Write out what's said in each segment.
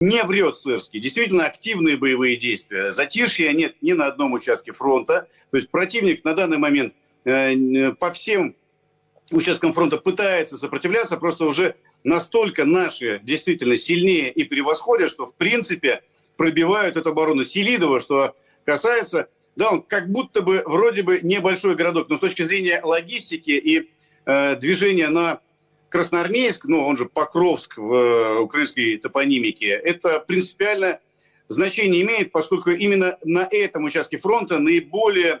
Не врет Сырский. Действительно активные боевые действия. Затишья нет ни на одном участке фронта. То есть противник на данный момент э, по всем участкам фронта пытается сопротивляться, просто уже настолько наши действительно сильнее и превосходят, что в принципе пробивают эту оборону Селидова, что касается, да, он как будто бы вроде бы небольшой городок, но с точки зрения логистики и э, движения на Красноармейск, ну он же Покровск в э, украинской топонимике, это принципиально значение имеет, поскольку именно на этом участке фронта наиболее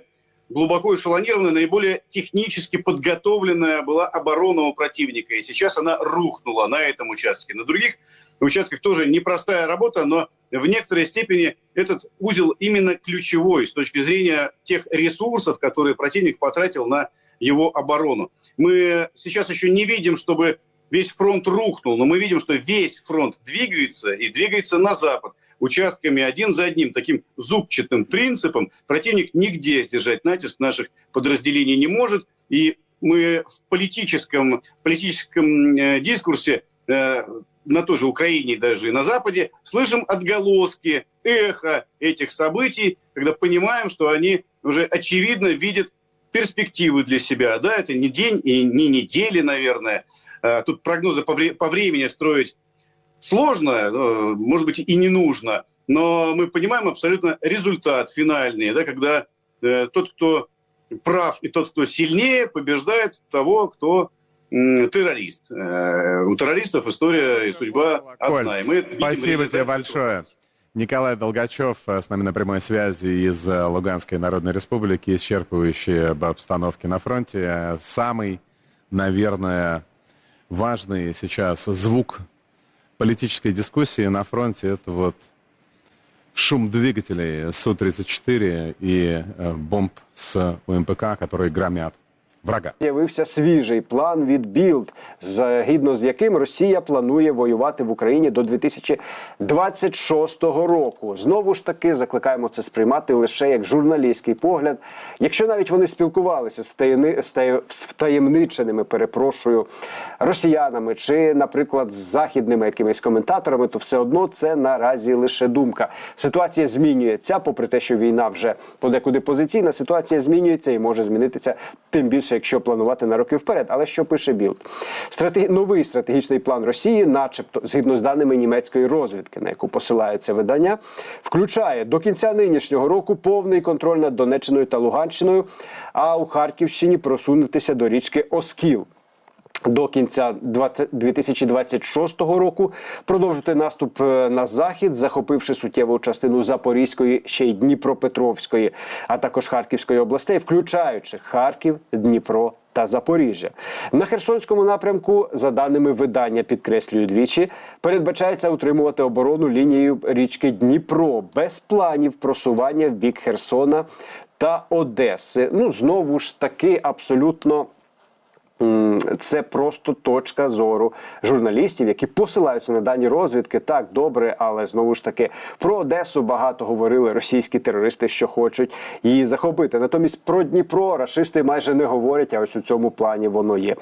глубоко эшелонированная, наиболее технически подготовленная была оборона у противника. И сейчас она рухнула на этом участке. На других участках тоже непростая работа, но в некоторой степени этот узел именно ключевой с точки зрения тех ресурсов, которые противник потратил на его оборону. Мы сейчас еще не видим, чтобы весь фронт рухнул, но мы видим, что весь фронт двигается и двигается на запад участками один за одним, таким зубчатым принципом. Противник нигде сдержать натиск наших подразделений не может. И мы в политическом, политическом э, дискурсе э, на той же Украине даже и на Западе слышим отголоски, эхо этих событий, когда понимаем, что они уже очевидно видят перспективы для себя. Да, это не день и не недели, наверное. Э, Тут прогнозы по, вре- по времени строить сложно, э, может быть, и не нужно, но мы понимаем абсолютно результат финальный, да, когда э, тот, кто прав и тот, кто сильнее, побеждает того, кто террорист. Э, у террористов история и судьба одна. И мы спасибо тебе большое. Николай Долгачев э, с нами на прямой связи из э, Луганской Народной Республики, исчерпывающий об обстановке на фронте. Самый, наверное, важный сейчас звук политической дискуссии на фронте – это вот шум двигателей Су-34 и э, бомб с УМПК, которые громят врага. З'явився свіжий план від Білд, згідно з яким Росія планує воювати в Україні до 2026 року. Знову ж таки, закликаємо це сприймати лише як журналістський погляд. Якщо навіть вони спілкувалися з з втаємниченими, перепрошую, росіянами чи, наприклад, з західними якимись коментаторами, то все одно це наразі лише думка. Ситуація змінюється, попри те, що війна вже подекуди позиційна. Ситуація змінюється і може змінитися тим більше, якщо планувати на роки вперед. Але що пише Білд? Стратегі... Новий стратегічний план Росії, начебто, згідно з даними німецької розвідки, на яку посилається видання, включає до кінця нинішнього року повний контроль над Донеччиною та Луганщиною, а у Харківщині просунутися до річки Оскіл. До кінця 20 2026 року продовжити наступ е, на захід, захопивши суттєву частину Запорізької, ще й Дніпропетровської, а також Харківської областей, включаючи Харків, Дніпро та Запоріжжя. На Херсонському напрямку, за даними видання, підкреслюю двічі, передбачається утримувати оборону лінією річки Дніпро без планів просування в бік Херсона та Одеси. Ну знову ж таки, абсолютно. Це просто точка зору журналістів, які посилаються на дані розвідки. Так, добре, але знову ж таки про Одесу багато говорили російські терористи, що хочуть її захопити. Натомість про Дніпро рашисти майже не говорять. А ось у цьому плані воно є.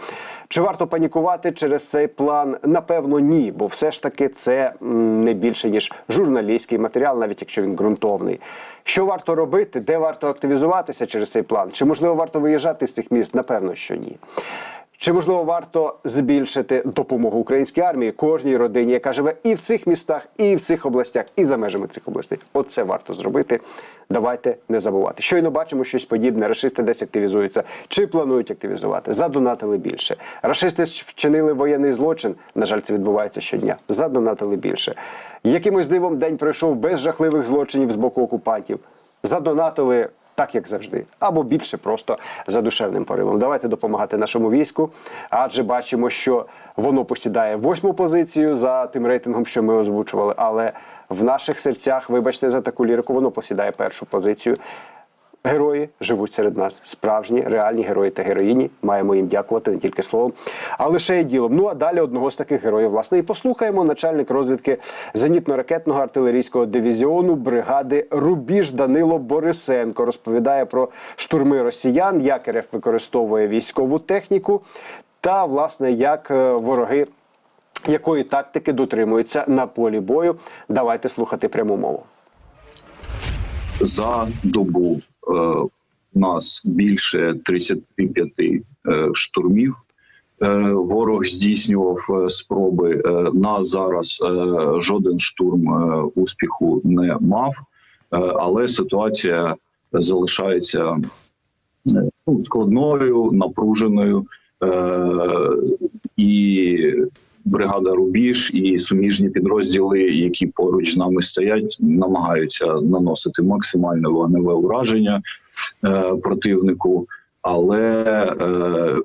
Чи варто панікувати через цей план? Напевно, ні, бо все ж таки це не більше ніж журналістський матеріал, навіть якщо він ґрунтовний. Що варто робити, де варто активізуватися через цей план? Чи можливо варто виїжджати з цих міст? Напевно, що ні. Чи можливо варто збільшити допомогу українській армії кожній родині, яка живе і в цих містах, і в цих областях, і за межами цих областей? Оце варто зробити. Давайте не забувати. Щойно бачимо щось подібне. Рашисти десь активізуються чи планують активізувати. Задонатили більше. Рашисти вчинили воєнний злочин. На жаль, це відбувається щодня. Задонатили більше. Якимось дивом день пройшов без жахливих злочинів з боку окупантів. Задонатили так як завжди, або більше просто за душевним поривом. Давайте допомагати нашому війську, адже бачимо, що воно посідає восьму позицію за тим рейтингом, що ми озвучували. Але в наших серцях, вибачте за таку лірику, воно посідає першу позицію. Герої живуть серед нас, справжні, реальні герої та героїні. Маємо їм дякувати не тільки словом, а лише й ділом. Ну а далі одного з таких героїв, власне, і послухаємо начальник розвідки зенітно-ракетного артилерійського дивізіону бригади Рубіж Данило Борисенко розповідає про штурми росіян, як РФ використовує військову техніку, та власне як е, вороги якої тактики дотримуються на полі бою. Давайте слухати пряму мову. за добу у нас більше 35 е, штурмів. Е, ворог здійснював е, спроби. Е, на зараз е, жоден штурм е, успіху не мав, е, але ситуація залишається е, ну, складною, напруженою. Е, і бригада Рубіж і суміжні підрозділи, які поруч нами стоять, намагаються наносити максимальне вогневе ураження е, противнику, але е,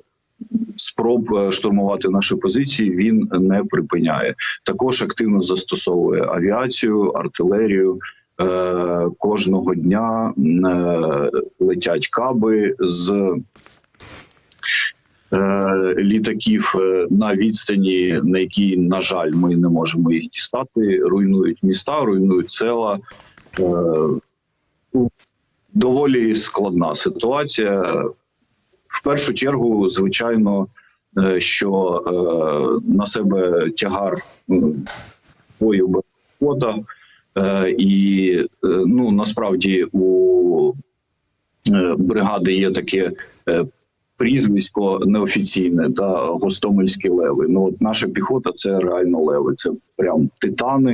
спроб е, штурмувати наші позиції він не припиняє. Також активно застосовує авіацію, артилерію. Е, кожного дня е, летять каби з літаків е, на відстані, на якій, на жаль, ми не можемо їх дістати. Руйнують міста, руйнують села. Е, ну, доволі складна ситуація. В першу чергу, звичайно, е, що на себе тягар бою без фото. Е, і ну насправді у бригади є таке прізвисько неофіційне та гостомельські леви. Ну от наша піхота це реально леви. Це прям титани.